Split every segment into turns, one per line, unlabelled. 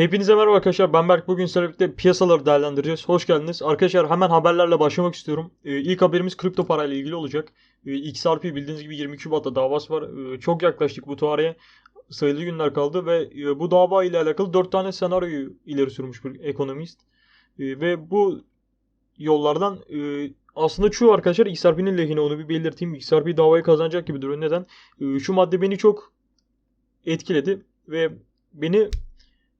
Hepinize merhaba arkadaşlar. Ben Berk. Bugün sizlerle birlikte piyasaları değerlendireceğiz. Hoş geldiniz. Arkadaşlar hemen haberlerle başlamak istiyorum. Ee, ilk haberimiz kripto parayla ilgili olacak. Ee, XRP bildiğiniz gibi 22 Şubat'ta davası var. Ee, çok yaklaştık bu tarihe. Sayılı günler kaldı ve e, bu dava ile alakalı 4 tane senaryoyu ileri sürmüş bir ekonomist. Ee, ve bu yollardan e, aslında çoğu arkadaşlar XRP'nin lehine onu bir belirteyim. XRP davayı kazanacak gibi duruyor. Neden? Ee, şu madde beni çok etkiledi ve beni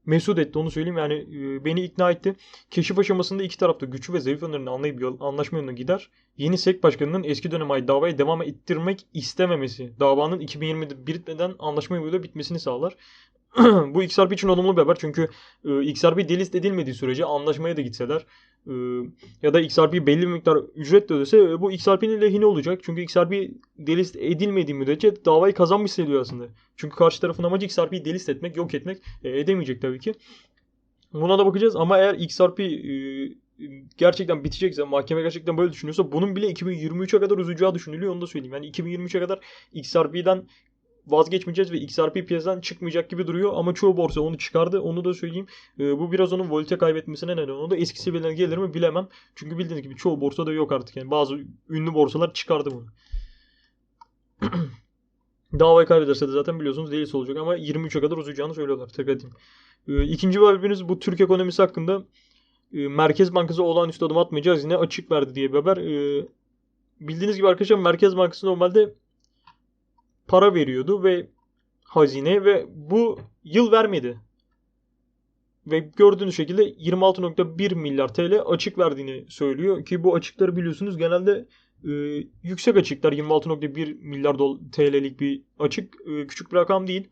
mesut etti onu söyleyeyim yani e, beni ikna etti. Keşif aşamasında iki tarafta güçlü ve zayıf yönlerini anlayıp yol, anlaşma yoluna gider. Yeni SEC başkanının eski döneme ait davayı devam ettirmek istememesi davanın 2020'de bitmeden anlaşma yoluyla bitmesini sağlar. Bu XRP için olumlu bir haber çünkü e, XRP delist edilmediği sürece anlaşmaya da gitseler e, ya da XRP belli bir miktar ücret de ödese e, bu XRP'nin lehine olacak. Çünkü XRP delist edilmediği müddetçe davayı kazanmış hissediyor aslında. Çünkü karşı tarafın amacı XRP'yi delist etmek, yok etmek e, edemeyecek tabii ki. Buna da bakacağız ama eğer XRP e, gerçekten bitecekse, mahkeme gerçekten böyle düşünüyorsa bunun bile 2023'e kadar uzayacağı düşünülüyor onu da söyleyeyim. Yani 2023'e kadar XRP'den vazgeçmeyeceğiz ve XRP piyasadan çıkmayacak gibi duruyor ama çoğu borsa onu çıkardı. Onu da söyleyeyim. E, bu biraz onun volite kaybetmesine neden oldu. Eski seviyelerine gelir mi bilemem. Çünkü bildiğiniz gibi çoğu borsada yok artık. Yani bazı ünlü borsalar çıkardı bunu. Davayı kaybederse de zaten biliyorsunuz değilse olacak ama 23'e kadar uzayacağını söylüyorlar. Tekrar edeyim. E, ikinci haberimiz bu Türk ekonomisi hakkında e, Merkez Bankası olağanüstü adım atmayacağız yine açık verdi diye bir haber. E, bildiğiniz gibi arkadaşlar Merkez Bankası normalde para veriyordu ve hazine ve bu yıl vermedi. Ve gördüğünüz şekilde 26.1 milyar TL açık verdiğini söylüyor ki bu açıkları biliyorsunuz genelde e, yüksek açıklar 26.1 milyar TL'lik bir açık e, küçük bir rakam değil.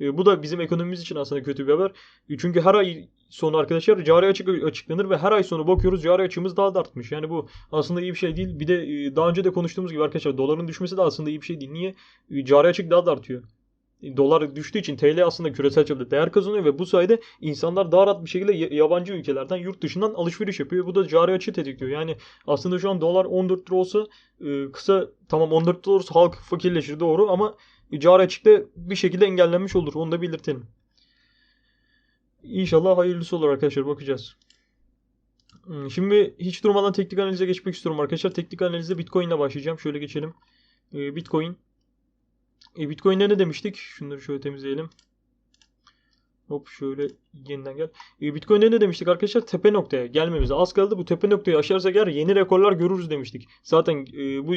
E, bu da bizim ekonomimiz için aslında kötü bir haber. E, çünkü her ay sonu arkadaşlar cari açık açıklanır ve her ay sonu bakıyoruz cari açığımız daha da artmış. Yani bu aslında iyi bir şey değil. Bir de e, daha önce de konuştuğumuz gibi arkadaşlar doların düşmesi de aslında iyi bir şey değil. Niye? E, cari açık daha da artıyor. E, dolar düştüğü için TL aslında küresel çapta değer kazanıyor ve bu sayede insanlar daha rahat bir şekilde yabancı ülkelerden yurt dışından alışveriş yapıyor. Bu da cari açığı tetikliyor. Yani aslında şu an dolar 14 lira olsa kısa tamam 14 lira olursa halk fakirleşir doğru ama cari açıkta bir şekilde engellenmiş olur. Onu da belirtelim. İnşallah hayırlısı olur arkadaşlar bakacağız. Hmm, şimdi hiç durmadan teknik analize geçmek istiyorum arkadaşlar. Teknik analize Bitcoin ile başlayacağım. Şöyle geçelim. Ee, Bitcoin. E, Bitcoin'de ne demiştik? Şunları şöyle temizleyelim. Hop şöyle yeniden gel. E, Bitcoin'de ne demiştik arkadaşlar? Tepe noktaya gelmemize az kaldı. Bu tepe noktayı aşarsak eğer yeni rekorlar görürüz demiştik. Zaten e, bu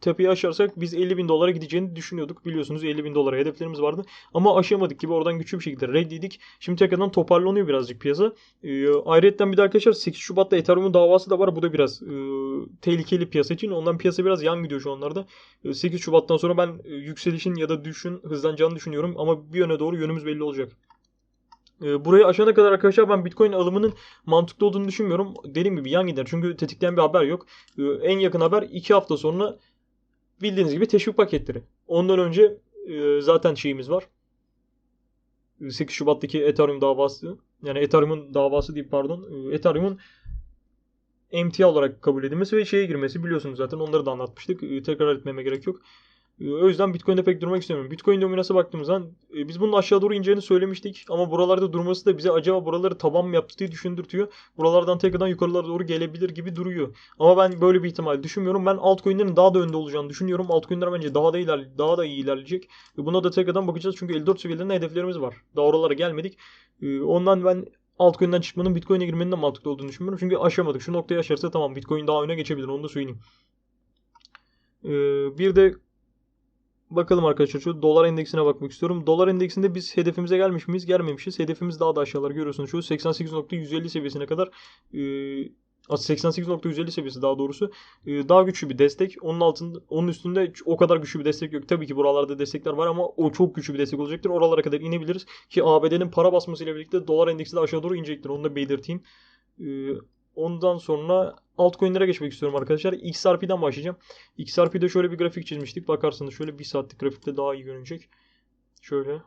tepeyi aşarsak biz 50 bin dolara gideceğini düşünüyorduk. Biliyorsunuz 50 bin dolara hedeflerimiz vardı. Ama aşamadık gibi oradan güçlü bir şekilde reddedik. Şimdi tekrardan toparlanıyor birazcık piyasa. E, ayrıca bir de arkadaşlar 8 Şubat'ta Ethereum'un davası da var. Bu da biraz e, tehlikeli piyasa için. Ondan piyasa biraz yan gidiyor şu anlarda. E, 8 Şubat'tan sonra ben yükselişin ya da düşün hızlanacağını düşünüyorum. Ama bir yöne doğru yönümüz belli olacak. Ee, burayı aşana kadar arkadaşlar ben Bitcoin alımının mantıklı olduğunu düşünmüyorum. Dediğim gibi yan gider. Çünkü tetikleyen bir haber yok. Ee, en yakın haber 2 hafta sonra bildiğiniz gibi teşvik paketleri. Ondan önce e, zaten şeyimiz var. 8 Şubat'taki Ethereum davası. Yani Ethereum'un davası değil pardon. Ee, Ethereum'un emtia olarak kabul edilmesi ve şeye girmesi biliyorsunuz zaten onları da anlatmıştık. Tekrar etmeme gerek yok. Ee, o yüzden Bitcoin'de pek durmak istemiyorum. Bitcoin dominansa baktığımız zaman e, biz bunun aşağı doğru ineceğini söylemiştik. Ama buralarda durması da bize acaba buraları taban mı yaptı diye düşündürtüyor. Buralardan tekrardan yukarılara doğru gelebilir gibi duruyor. Ama ben böyle bir ihtimal düşünmüyorum. Ben altcoin'lerin daha da önde olacağını düşünüyorum. Altcoin'ler bence daha da iler daha da iyi ilerleyecek. Buna da tekrardan bakacağız çünkü 54 seviyelerinde hedeflerimiz var. Daha oralara gelmedik. Ee, ondan ben altcoin'den çıkmanın Bitcoin'e girmenin de mantıklı olduğunu düşünmüyorum. Çünkü aşamadık. Şu noktayı aşarsa tamam Bitcoin daha öne geçebilir. Onu da söyleyeyim. Ee, bir de Bakalım arkadaşlar şu dolar endeksine bakmak istiyorum. Dolar endeksinde biz hedefimize gelmiş miyiz? Gelmemişiz. Hedefimiz daha da aşağılar görüyorsunuz. Şu 88.150 seviyesine kadar e, 88.150 seviyesi daha doğrusu e, daha güçlü bir destek. Onun altında onun üstünde o kadar güçlü bir destek yok. Tabii ki buralarda destekler var ama o çok güçlü bir destek olacaktır. Oralara kadar inebiliriz ki ABD'nin para basmasıyla birlikte dolar endeksi de aşağı doğru inecektir. Onu da belirteyim. Ondan sonra altcoin'lere geçmek istiyorum arkadaşlar. XRP'den başlayacağım. XRP'de şöyle bir grafik çizmiştik. Bakarsanız şöyle bir saatlik grafikte daha iyi görünecek. Şöyle.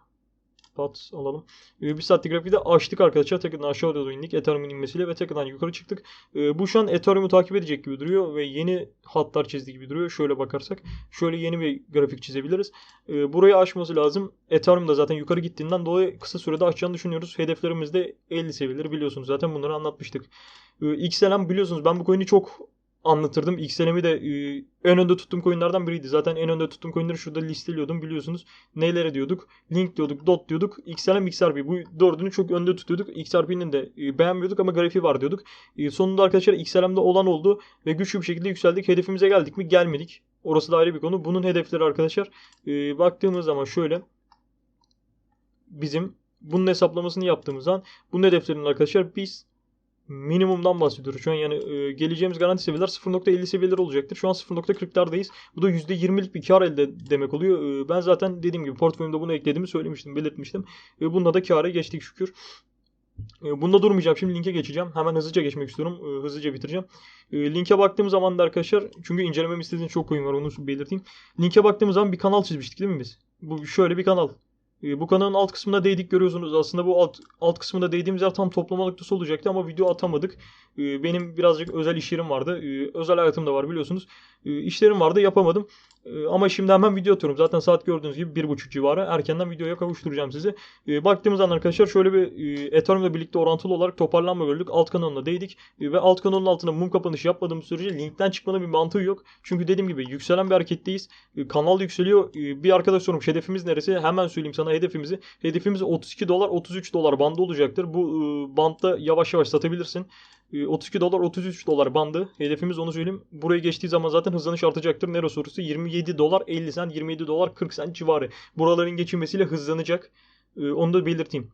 Pat alalım. E, bir saatlik grafiği de açtık arkadaşlar. Tekrardan aşağı doğru indik. Ethereum'un inmesiyle ve tekrardan yukarı çıktık. E, bu şu an Ethereum'u takip edecek gibi duruyor ve yeni hatlar çizdiği gibi duruyor. Şöyle bakarsak. Şöyle yeni bir grafik çizebiliriz. E, burayı aşması lazım. Ethereum da zaten yukarı gittiğinden dolayı kısa sürede aşacağını düşünüyoruz. Hedeflerimiz de 50 seviyeleri biliyorsunuz. Zaten bunları anlatmıştık. E, XLM biliyorsunuz ben bu coin'i çok anlatırdım. XLM'i de e, en önde tuttuğum coinlerden biriydi. Zaten en önde tuttuğum coinleri şurada listeliyordum biliyorsunuz. Neylere diyorduk? Link diyorduk, dot diyorduk. XLM, XRP. Bu dördünü çok önde tutuyorduk. XRP'nin de e, beğenmiyorduk ama grafiği var diyorduk. E, sonunda arkadaşlar XLM'de olan oldu ve güçlü bir şekilde yükseldik. Hedefimize geldik mi? Gelmedik. Orası da ayrı bir konu. Bunun hedefleri arkadaşlar e, baktığımız zaman şöyle bizim bunun hesaplamasını yaptığımız zaman bunun hedeflerinin arkadaşlar biz minimumdan bahsediyoruz. Şu an yani e, geleceğimiz garanti seviyeler 0.50 seviyeleri olacaktır. Şu an 0.40'lardayız. Bu da %20'lik bir kar elde demek oluyor. E, ben zaten dediğim gibi portföyümde bunu eklediğimi söylemiştim, belirtmiştim. E, bununla da kâra geçtik şükür. E, bunda durmayacağım. Şimdi linke geçeceğim. Hemen hızlıca geçmek istiyorum. E, hızlıca bitireceğim. E, linke baktığım zaman da arkadaşlar çünkü incelememi istediğim çok coin var onu belirteyim. Linke baktığımız zaman bir kanal çizmiştik değil mi biz? Bu şöyle bir kanal. E, bu kanalın alt kısmında değdik görüyorsunuz. Aslında bu alt, alt kısmında değdiğimiz yer tam toplama noktası olacaktı ama video atamadık. E, benim birazcık özel işlerim vardı. E, özel hayatım da var biliyorsunuz. E, işlerim vardı yapamadım. Ama şimdi hemen video atıyorum. Zaten saat gördüğünüz gibi 1.30 civarı. Erkenden videoya kavuşturacağım sizi. Baktığımız an arkadaşlar şöyle bir e, Ethereum'la birlikte orantılı olarak toparlanma gördük. Alt kanalına değdik. Ve alt kanalın altına mum kapanışı yapmadığımız sürece linkten çıkmanın bir mantığı yok. Çünkü dediğim gibi yükselen bir hareketteyiz. Kanal yükseliyor. Bir arkadaş sormuş hedefimiz neresi? Hemen söyleyeyim sana hedefimizi. Hedefimiz 32 dolar 33 dolar bandı olacaktır. Bu e, bantta yavaş yavaş satabilirsin. 32 dolar 33 dolar bandı. Hedefimiz onu söyleyeyim. Buraya geçtiği zaman zaten hızlanış artacaktır. Nero sorusu 27 dolar 50 sen 27 dolar 40 sen civarı. Buraların geçilmesiyle hızlanacak. Onu da belirteyim.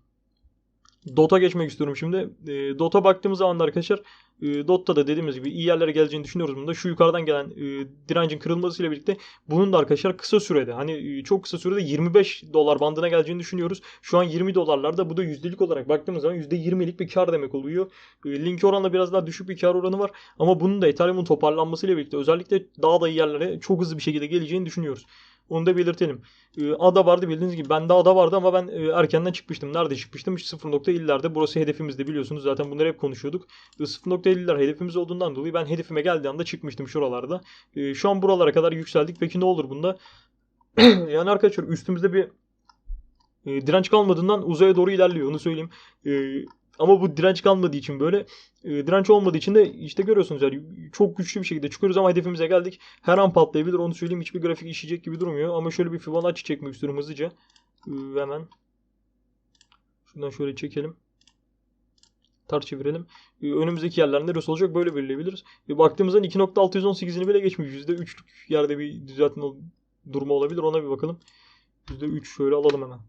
Dot'a geçmek istiyorum şimdi. E, Dot'a baktığımız zaman da arkadaşlar e, Dot'ta da dediğimiz gibi iyi yerlere geleceğini düşünüyoruz bunda. Şu yukarıdan gelen e, direncin kırılmasıyla birlikte bunun da arkadaşlar kısa sürede hani e, çok kısa sürede 25 dolar bandına geleceğini düşünüyoruz. Şu an 20 dolarlarda bu da yüzdelik olarak baktığımız zaman %20'lik bir kar demek oluyor. E, link oranla biraz daha düşük bir kar oranı var. Ama bunun da Ethereum'un toparlanmasıyla birlikte özellikle daha da iyi yerlere çok hızlı bir şekilde geleceğini düşünüyoruz. Onu da belirtelim. Ee, ada vardı bildiğiniz gibi. Bende ada vardı ama ben e, erkenden çıkmıştım. Nerede çıkmıştım? 0.50'lerde. Burası hedefimizdi biliyorsunuz. Zaten bunları hep konuşuyorduk. 0.50'ler hedefimiz olduğundan dolayı ben hedefime geldiği anda çıkmıştım şuralarda. Ee, şu an buralara kadar yükseldik. Peki ne olur bunda? yani arkadaşlar üstümüzde bir e, direnç kalmadığından uzaya doğru ilerliyor. Onu söyleyeyim. Ee, ama bu direnç kalmadığı için böyle e, direnç olmadığı için de işte görüyorsunuz yani çok güçlü bir şekilde çıkıyoruz ama hedefimize geldik. Her an patlayabilir onu söyleyeyim hiçbir grafik işleyecek gibi durmuyor. Ama şöyle bir Fibonacci çekmek istiyorum hızlıca. E, hemen. Şuradan şöyle çekelim. Ters çevirelim. E, önümüzdeki yerler neresi olacak böyle belirleyebiliriz. Baktığımızda 2.618'ini bile geçmiş. %3'lük yerde bir düzeltme durumu olabilir. Ona bir bakalım. %3 şöyle alalım hemen.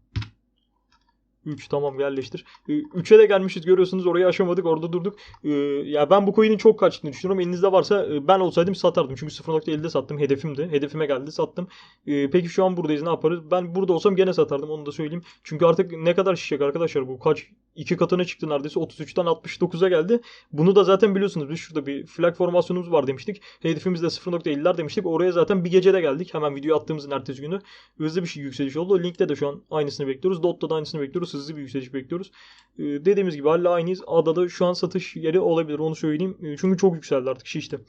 3 tamam yerleştir. 3'e ee, de gelmişiz görüyorsunuz orayı aşamadık orada durduk. Ee, ya ben bu coin'in çok kaçtığını düşünüyorum. Elinizde varsa e, ben olsaydım satardım. Çünkü 0.50'de sattım. Hedefimdi. Hedefime geldi sattım. Ee, peki şu an buradayız ne yaparız? Ben burada olsam gene satardım onu da söyleyeyim. Çünkü artık ne kadar şişecek arkadaşlar bu kaç iki katına çıktı neredeyse 33'ten 69'a geldi. Bunu da zaten biliyorsunuz biz şurada bir flag formasyonumuz var demiştik. Hedefimiz de 0.50'ler demiştik. Oraya zaten bir gecede geldik. Hemen video attığımızın ertesi günü. Hızlı bir şey yükseliş oldu. Linkte de şu an aynısını bekliyoruz. Dot'ta da aynısını bekliyoruz. Hızlı bir yükseliş bekliyoruz. Ee, dediğimiz gibi hala aynıyız. Adada şu an satış yeri olabilir onu söyleyeyim. Ee, çünkü çok yükseldi artık şişti.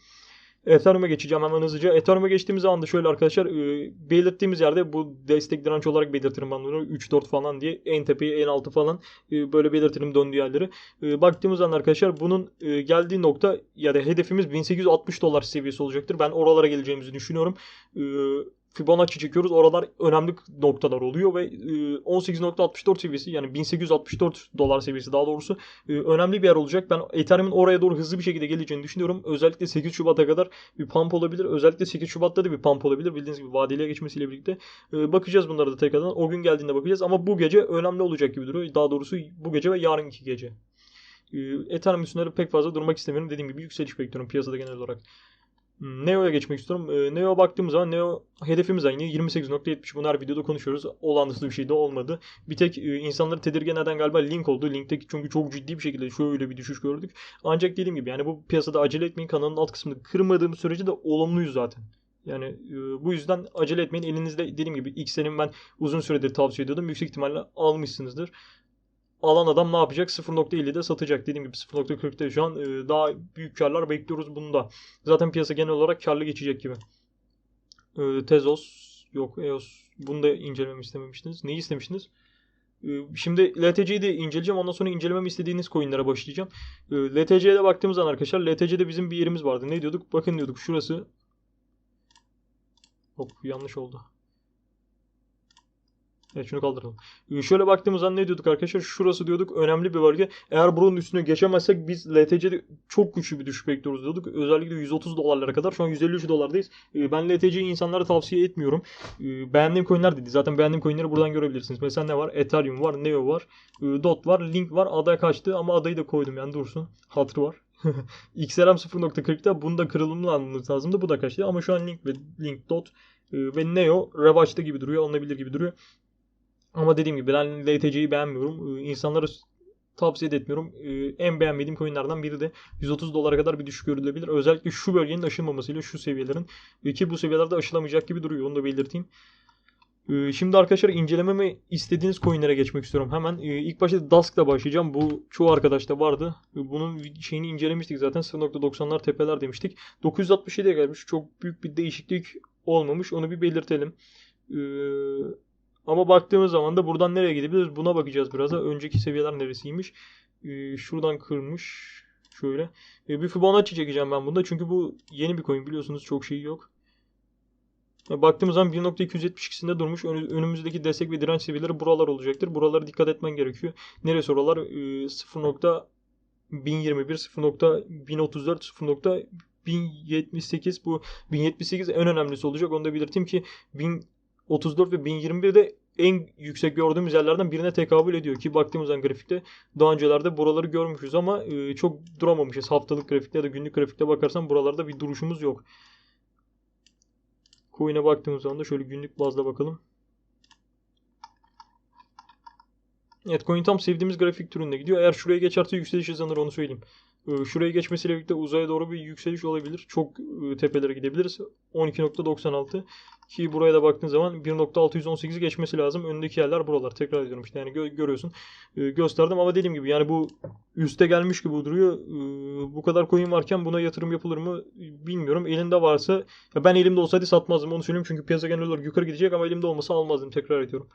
Ethereum'a geçeceğim hemen hızlıca. Ethereum'a geçtiğimiz anda şöyle arkadaşlar e, belirttiğimiz yerde bu destek direnç olarak belirtirim ben bunu 3-4 falan diye en tepeyi en altı falan e, böyle belirtirim döndüğü yerleri. E, baktığımız anda arkadaşlar bunun e, geldiği nokta ya da hedefimiz 1860 dolar seviyesi olacaktır. Ben oralara geleceğimizi düşünüyorum. E, Fibonacci çekiyoruz. Oralar önemli noktalar oluyor ve 18.64 e, seviyesi yani 1864 dolar seviyesi daha doğrusu e, önemli bir yer olacak. Ben Ethereum'in oraya doğru hızlı bir şekilde geleceğini düşünüyorum. Özellikle 8 Şubat'a kadar bir pump olabilir. Özellikle 8 Şubat'ta da bir pump olabilir. Bildiğiniz gibi vadeliye geçmesiyle birlikte. E, bakacağız bunlara da tekrardan. O gün geldiğinde bakacağız ama bu gece önemli olacak gibi duruyor. Daha doğrusu bu gece ve yarınki gece. Ethereum üstünde pek fazla durmak istemiyorum. Dediğim gibi yükseliş bekliyorum piyasada genel olarak. Neo'ya geçmek istiyorum. E, Neo baktığımız zaman Neo hedefimiz aynı 28.70. Bunu her videoda konuşuyoruz. Olağanüstü bir şey de olmadı. Bir tek e, insanları tedirgin eden galiba link oldu. Linkteki çünkü çok ciddi bir şekilde şöyle bir düşüş gördük. Ancak dediğim gibi yani bu piyasada acele etmeyin. Kanalın alt kısmını kırmadığım sürece de olumluyuz zaten. Yani e, bu yüzden acele etmeyin. Elinizde dediğim gibi X'lerin ben uzun süredir tavsiye ediyordum. Yüksek ihtimalle almışsınızdır. Alan adam ne yapacak? 0.50'de satacak. Dediğim gibi 0.40'da şu an e, daha büyük karlar bekliyoruz bunda. Zaten piyasa genel olarak karlı geçecek gibi. E, Tezos yok EOS bunu da incelememi istememiştiniz. Neyi istemiştiniz? E, Şimdi LTC'yi de inceleyeceğim. Ondan sonra incelememi istediğiniz coinlere başlayacağım. E, LTC'ye de baktığımız zaman arkadaşlar LTC'de bizim bir yerimiz vardı. Ne diyorduk? Bakın diyorduk şurası. Hop yanlış oldu. Evet şunu kaldıralım. Ee, Şöyle baktığımız zaman ne diyorduk arkadaşlar? Şurası diyorduk önemli bir bölge. Eğer buranın üstüne geçemezsek biz LTC'de çok güçlü bir düşüş bekliyoruz diyorduk. Özellikle 130 dolarlara kadar. Şu an 153 dolardayız. Ee, Ben LTC'yi insanlara tavsiye etmiyorum. Ee, Beğendiğim coinler dedi. Zaten beğendiğim coinleri buradan görebilirsiniz. Mesela ne var? Ethereum var, Neo var, Dot var, Link var. Adaya kaçtı ama adayı da koydum yani dursun. Hatırı var. XLM 0.40'da bunda kırılımlı almamız lazımdı. Bu da kaçtı ama şu an Link ve Link Dot ve Neo revaçta gibi duruyor. Alınabilir gibi duruyor. Ama dediğim gibi ben LTC'yi beğenmiyorum. Ee, İnsanlara tavsiye etmiyorum. Ee, En beğenmediğim coinlerden biri de 130 dolara kadar bir düşüş görülebilir. Özellikle şu bölgenin aşılmamasıyla şu seviyelerin Ee, ki bu seviyelerde aşılamayacak gibi duruyor. Onu da belirteyim. Ee, Şimdi arkadaşlar incelememi istediğiniz coinlere geçmek istiyorum. Hemen ilk başta Dusk'la başlayacağım. Bu çoğu arkadaşta vardı. Bunun şeyini incelemiştik zaten. 0.90'lar tepeler demiştik. 967'ye gelmiş. Çok büyük bir değişiklik olmamış. Onu bir belirtelim. Ama baktığımız zaman da buradan nereye gidebiliriz? Buna bakacağız biraz da. Önceki seviyeler neresiymiş? Ee, şuradan kırmış. Şöyle. Ee, bir Fibonacci çekeceğim ben bunda. Çünkü bu yeni bir coin biliyorsunuz. Çok şey yok. Baktığımız zaman 1.272'sinde durmuş. Önü- önümüzdeki destek ve direnç seviyeleri buralar olacaktır. Buralara dikkat etmen gerekiyor. Neresi oralar? Ee, 0.1021, 0.1034, 0.1078 bu 1078 en önemlisi olacak. Onu da belirteyim ki 1034 ve 1021 de en yüksek gördüğümüz yerlerden birine tekabül ediyor ki baktığımız zaman grafikte daha öncelerde buraları görmüşüz ama e, çok duramamışız. Haftalık grafikte ya da günlük grafikte bakarsan buralarda bir duruşumuz yok. Coin'e baktığımız zaman da şöyle günlük bazda bakalım. Evet coin tam sevdiğimiz grafik türünde gidiyor. Eğer şuraya geçerse yükseliş hızlanır onu söyleyeyim. Ee, Şuraya geçmesiyle birlikte uzaya doğru bir yükseliş olabilir. Çok e, tepelere gidebiliriz. 12.96 ki buraya da baktığın zaman 1.618 geçmesi lazım. Önündeki yerler buralar. Tekrar ediyorum işte yani gö- görüyorsun. Ee, gösterdim ama dediğim gibi yani bu üste gelmiş gibi duruyor. Ee, bu kadar coin varken buna yatırım yapılır mı bilmiyorum. Elinde varsa ya ben elimde olsaydı satmazdım onu söyleyeyim. Çünkü piyasa genel olarak yukarı gidecek ama elimde olmasa almazdım. Tekrar ediyorum.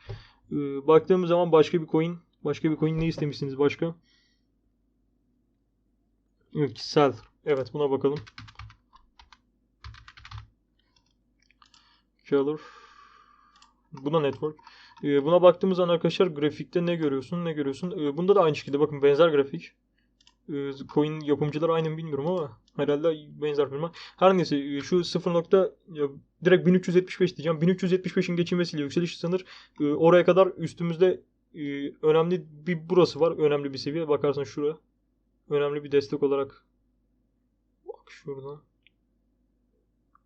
Ee, baktığımız zaman başka bir coin başka bir coin ne istemişsiniz başka? Sell. Evet buna bakalım. Color. Buna network. Ee, buna baktığımız zaman arkadaşlar grafikte ne görüyorsun ne görüyorsun. Ee, bunda da aynı şekilde bakın benzer grafik. Ee, coin yapımcıları aynı mı bilmiyorum ama herhalde benzer firma. Her neyse e, şu 0. nokta ya, direkt 1375 diyeceğim. 1375'in geçilmesiyle yükseliş sınır. Ee, oraya kadar üstümüzde e, önemli bir burası var. Önemli bir seviye. Bakarsan şuraya. Önemli bir destek olarak bak şurada.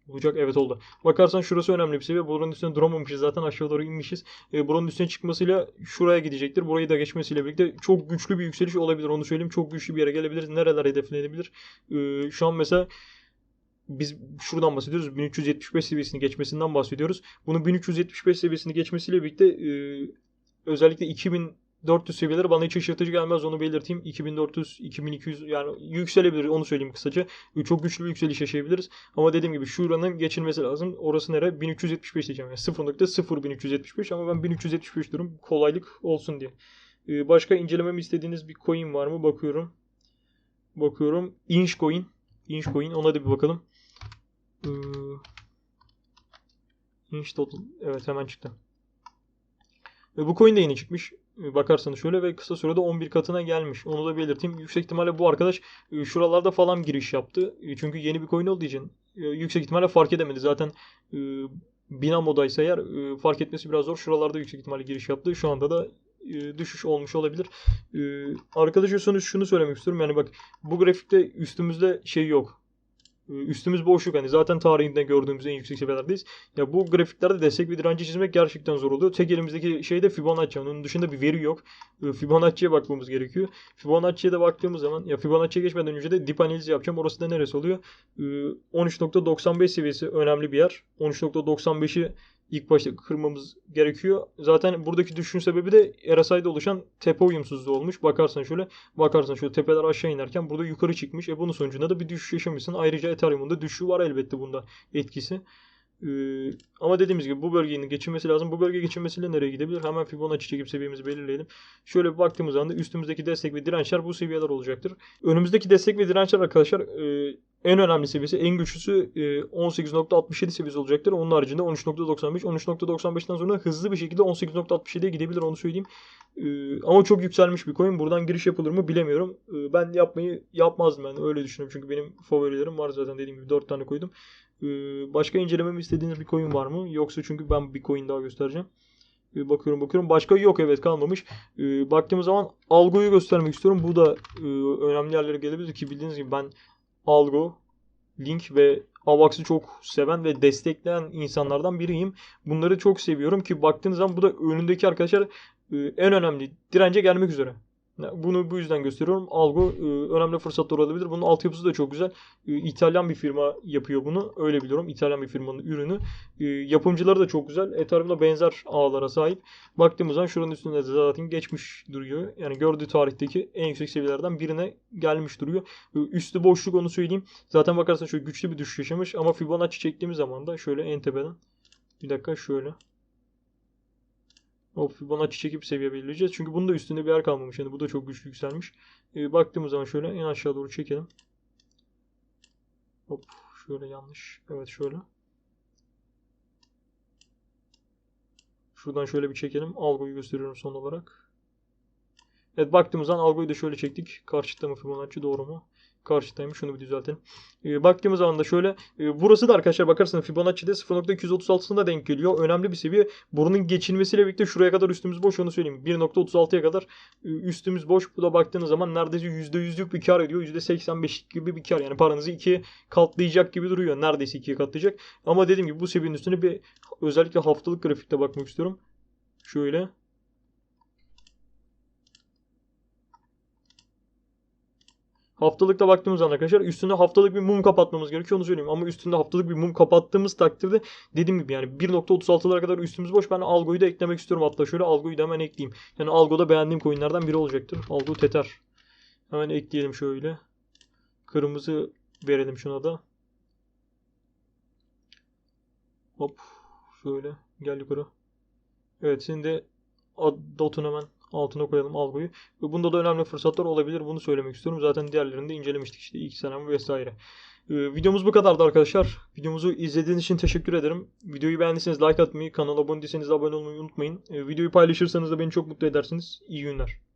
Olacak evet oldu. Bakarsan şurası önemli bir seviye. Buranın üstüne duramamışız zaten aşağı doğru inmişiz. E, buranın üstüne çıkmasıyla şuraya gidecektir. Burayı da geçmesiyle birlikte çok güçlü bir yükseliş olabilir. Onu söyleyeyim. Çok güçlü bir yere gelebiliriz. Nereler hedeflenebilir? E, şu an mesela biz şuradan bahsediyoruz. 1375 seviyesini geçmesinden bahsediyoruz. Bunun 1375 seviyesini geçmesiyle birlikte e, özellikle 2400 seviyeleri bana hiç şaşırtıcı gelmez onu belirteyim. 2400, 2200 yani yükselebilir onu söyleyeyim kısaca. Çok güçlü bir yükseliş yaşayabiliriz. Ama dediğim gibi şuranın geçilmesi lazım. Orası nere? 1375 diyeceğim. Yani 0.0175 ama ben 1375 diyorum kolaylık olsun diye. Ee, Başka incelememi istediğiniz bir coin var mı? Bakıyorum. Bakıyorum. Inch coin. Inch coin. Ona da bir bakalım. Ee, Inch total. Evet hemen çıktı. Ve bu coin de yeni çıkmış. E, Bakarsanız şöyle ve kısa sürede 11 katına gelmiş. Onu da belirteyim. Yüksek ihtimalle bu arkadaş e, şuralarda falan giriş yaptı. E, Çünkü yeni bir coin olduğu için e, yüksek ihtimalle fark edemedi. Zaten Binamo'daysa eğer fark etmesi biraz zor. Şuralarda yüksek ihtimalle giriş yaptı. Şu anda da düşüş olmuş olabilir. Arkadaşa şunu söylemek istiyorum. Yani bak bu grafikte üstümüzde şey yok. Ee, Üstümüz boşluk hani zaten tarihinde gördüğümüz en yüksek seviyelerdeyiz. Ya bu grafiklerde destek ve direnci çizmek gerçekten zor oluyor. Tek elimizdeki şey de Fibonacci. Onun dışında bir veri yok. Ee, Fibonacci'ye bakmamız gerekiyor. Fibonacci'ye de baktığımız zaman ya Fibonacci'ye geçmeden önce de dip analizi yapacağım. Orası da neresi oluyor? Ee, 13.95 seviyesi önemli bir yer. 13.95'i ilk başta kırmamız gerekiyor. Zaten buradaki düşüşün sebebi de RSI'de oluşan tepe uyumsuzluğu olmuş. Bakarsan şöyle, bakarsan şöyle tepeler aşağı inerken burada yukarı çıkmış. E bunun sonucunda da bir düşüş yaşamışsın. Ayrıca Ethereum'un da düşüşü var elbette bunda etkisi. Ee, ama dediğimiz gibi bu bölgenin geçilmesi lazım. Bu bölge geçilmesiyle nereye gidebilir? Hemen Fibonacci çekip seviyemizi belirleyelim. Şöyle bir baktığımız anda üstümüzdeki destek ve dirençler bu seviyeler olacaktır. Önümüzdeki destek ve dirençler arkadaşlar e, en önemli seviyesi, en güçlüsü e, 18.67 seviyesi olacaktır. Onun haricinde 13.95. 13.95'ten sonra hızlı bir şekilde 18.67'ye gidebilir onu söyleyeyim. E, ama çok yükselmiş bir coin. Buradan giriş yapılır mı bilemiyorum. E, ben yapmayı yapmazdım ben öyle düşünüyorum. Çünkü benim favorilerim var zaten dediğim gibi 4 tane koydum. E, başka incelememi istediğiniz bir coin var mı? Yoksa çünkü ben bir coin daha göstereceğim. E, bakıyorum bakıyorum. Başka yok evet kalmamış. E, baktığımız zaman algoyu göstermek istiyorum. Bu da e, önemli yerlere gelebilir ki bildiğiniz gibi ben Algo, Link ve Avax'ı çok seven ve destekleyen insanlardan biriyim. Bunları çok seviyorum ki baktığınız zaman bu da önündeki arkadaşlar e, en önemli dirence gelmek üzere. Bunu bu yüzden gösteriyorum. Algo e, önemli fırsatlar olabilir. Bunun altyapısı da çok güzel. E, İtalyan bir firma yapıyor bunu. Öyle biliyorum. İtalyan bir firmanın ürünü. E, Yapımcıları da çok güzel. Ethereum'da benzer ağlara sahip. Baktığımız zaman şuranın üstünde de zaten geçmiş duruyor. Yani gördüğü tarihteki en yüksek seviyelerden birine gelmiş duruyor. Üstü boşluk onu söyleyeyim. Zaten bakarsan şöyle güçlü bir düşüş yaşamış. Ama Fibonacci çektiğimiz zaman da şöyle en tepeden. Bir dakika şöyle. O Fibonacci çekip seviye belirleyeceğiz. Çünkü bunun da üstünde bir yer kalmamış. Yani bu da çok güçlü yükselmiş. Ee, baktığımız zaman şöyle en aşağı doğru çekelim. Hop şöyle yanlış. Evet şöyle. Şuradan şöyle bir çekelim. Algoyu gösteriyorum son olarak. Evet baktığımız zaman algoyu da şöyle çektik. Karşıtta mı Fibonacci doğru mu? Karşıdaymış. Şunu bir düzeltelim. Ee, baktığımız zaman da şöyle. e, burası da arkadaşlar bakarsanız Fibonacci'de 0.236'sına denk geliyor. Önemli bir seviye. Bunun geçilmesiyle birlikte şuraya kadar üstümüz boş onu söyleyeyim. 1.36'ya kadar e, üstümüz boş. Bu da baktığınız zaman neredeyse %100'lük bir kar ediyor. %85 gibi bir kar. Yani paranızı ikiye katlayacak gibi duruyor. Neredeyse ikiye katlayacak. Ama dediğim gibi bu seviyenin üstüne bir özellikle haftalık grafikte bakmak istiyorum. Şöyle. Haftalıkta baktığımız zaman arkadaşlar üstünde haftalık bir mum kapatmamız gerekiyor onu söyleyeyim. Ama üstünde haftalık bir mum kapattığımız takdirde dediğim gibi yani 1.36'lara kadar üstümüz boş. Ben algoyu da eklemek istiyorum hatta şöyle algoyu da hemen ekleyeyim. Yani algoda beğendiğim coinlerden biri olacaktır. Algo Tether. Hemen ekleyelim şöyle. Kırmızı verelim şuna da. Hop şöyle gel yukarı. Evet şimdi dotun hemen altına koyalım algoyu. Ve bunda da önemli fırsatlar olabilir. Bunu söylemek istiyorum. Zaten diğerlerini de incelemiştik işte ilk senem vesaire. Ee, videomuz bu kadardı arkadaşlar. Videomuzu izlediğiniz için teşekkür ederim. Videoyu beğendiyseniz like atmayı, kanala abone değilseniz abone olmayı unutmayın. Ee, videoyu paylaşırsanız da beni çok mutlu edersiniz. İyi günler.